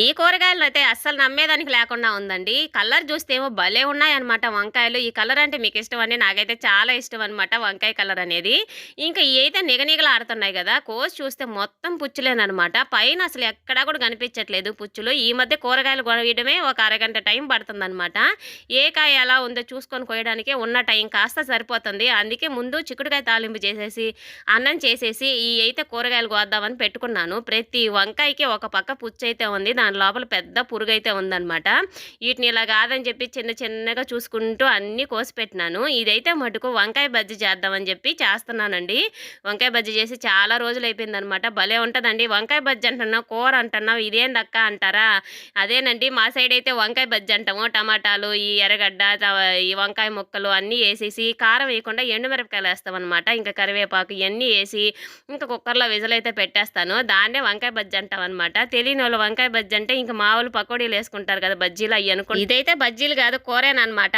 ఈ కూరగాయలు అయితే అస్సలు నమ్మేదానికి లేకుండా ఉందండి. కలర్ చూస్తే ఏమో భలే ఉన్నాయన్నమాట వంకాయలు. ఈ కలర్ అంటే మీకు ఇష్టం అండి. నాకైతే చాలా ఇష్టం అనమాట వంకాయ కలర్ అనేది. ఇంకా ఏదైతే అయితే నిగనిగలు ఆడుతున్నాయి కదా కోసి చూస్తే మొత్తం పుచ్చులేనమాట పైన అసలు ఎక్కడా కూడా కనిపించట్లేదు పుచ్చులు. ఈ మధ్య కూరగాయలు కొనవేయడమే ఒక అరగంట టైం పడుతుందన్నమాట. ఏ కాయ ఎలా ఉందో చూసుకొని కోయడానికే ఉన్న టైం కాస్త సరిపోతుంది. అందుకే ముందు చిక్కుడుకాయ తాలింపు చేసేసి అన్నం చేసేసి ఈ అయితే కూరగాయలు కోద్దామని పెట్టుకున్నాను. ప్రతి వంకాయకి ఒక పక్క పుచ్చు అయితే ఉంది. దాని లోపల పెద్ద పురుగు అయితే ఉందన్నమాట. వీటిని ఇలా కాదని చెప్పి చిన్న చిన్నగా చూసుకుంటూ అన్నీ కోసి పెట్టినాను ఇదైతే మటుకు వంకాయ బజ్జీ చేద్దామని చెప్పి చేస్తున్నానండి. వంకాయ బజ్జీ చేసి చాలా రోజులు అయిపోయిందనమాట భలే ఉంటుందండి. వంకాయ బజ్జీ అంటున్నావు కూర అంటున్నావు ఇదేం దక్క అంటారా? అదేనండి మా సైడ్ అయితే వంకాయ బజ్జీ అంటాము. టమాటాలు ఈ ఎర్రగడ్డ ఈ వంకాయ ముక్కలు అన్నీ వేసేసి కారం వేయకుండా ఎండుమిరపకాయలు వేస్తామన్నమాట. ఇంకా కరివేపాకు ఇవన్నీ వేసి ఇంకా కుక్కర్లో విజలైతే పెట్టేస్తాను. దాన్నే వంకాయ బజ్జీ అంటాం అనమాట తెలియని వాళ్ళు వంకాయ బజ్జీ అంటే ఇంకా మామూలు పకోడీలు వేసుకుంటారు కదా బజ్జీలు అవి అనుకో ఇదైతే బజ్జీలు కాదు కూరేనమాట